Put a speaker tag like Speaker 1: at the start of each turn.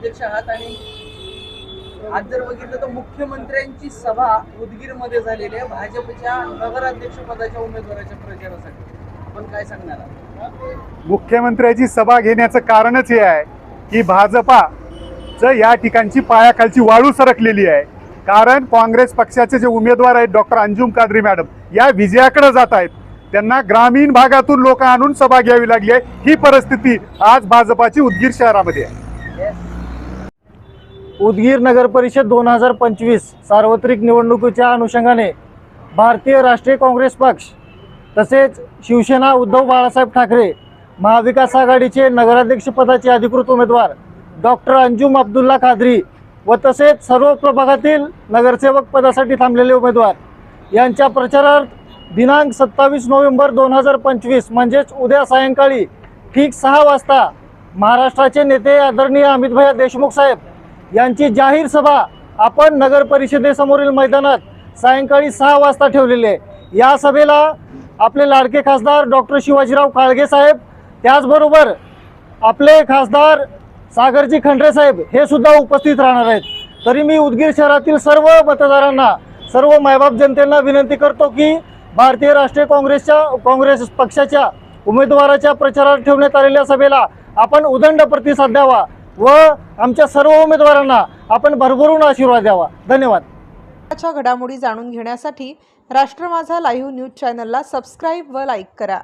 Speaker 1: अध्यक्ष आहात आणि आज जर बघितलं तर मुख्यमंत्र्यांची सभा उदगीरमध्ये झालेली आहे. भाजपच्या नगराध्यक्ष पदाच्या उमेदवाराच्या प्रचारासाठी. आपण काय सांगणार आहात?
Speaker 2: मुख्यमंत्र्याची सभा घेण्याचं कारणच हे आहे की भाजपा च या ठिकाणची पायाखालची वाळू सरकलेली आहे. कारण काँग्रेस पक्षाचे जे उमेदवार आहेत डॉक्टर अंजुम कादरी मॅडम या विजयाकडे जात आहेत. त्यांना ग्रामीण भागातून लोक आणून सभा घ्यावी लागली आहे. ही परिस्थिती आज भाजपाची उदगीर शहरामध्ये आहे.
Speaker 3: उदगीर नगर परिषद दोन हजार पंचवीस सार्वत्रिक निवडणुकीच्या अनुषंगाने भारतीय राष्ट्रीय काँग्रेस पक्ष तसेच शिवसेना उद्धव बाळासाहेब ठाकरे महाविकास आघाडीचे नगराध्यक्षपदाचे अधिकृत उमेदवार डॉक्टर अंजुम अब्दुल्ला खादरी व तसेच सर्व प्रभागातील नगरसेवक पदासाठी थांबलेले उमेदवार यांच्या प्रचारार्थ दिनांक सत्तावीस नोव्हेंबर दोन हजार पंचवीस म्हणजेच उद्या सायंकाळी ठीक सहा वाजता महाराष्ट्राचे नेते आदरणीय अमितभैया देशमुख साहेब यांची जाहीर सभा आपण नगर परिषदेसमोरील मैदानात सायंकाळी सहा वाजता ठेवलेली आहे. या सभेला आपले लाडके खासदार डॉक्टर शिवाजीराव काळगे साहेब त्याचबरोबर आपले खासदार सागरजी खंडरे साहेब हे सुद्धा उपस्थित राहणार आहेत. तरी मी उदगीर शहरातील सर्व मतदारांना सर्व मायबाप जनतेला विनंती करतो की भारतीय राष्ट्रीय काँग्रेसच्या काँग्रेस पक्षाच्या उमेदवाराच्या प्रचारात ठेवण्यात आलेल्या सभेला आपण उदंड प्रतिसाद द्यावा. व आमच्या सर्व उमेदवारांना आपण भरभरून आशीर्वाद द्यावा. धन्यवाद.
Speaker 4: घडामोडी जाणून घेण्यासाठी राष्ट्र माझा लाईव्ह न्यूज चॅनलला सबस्क्राईब व लाईक करा.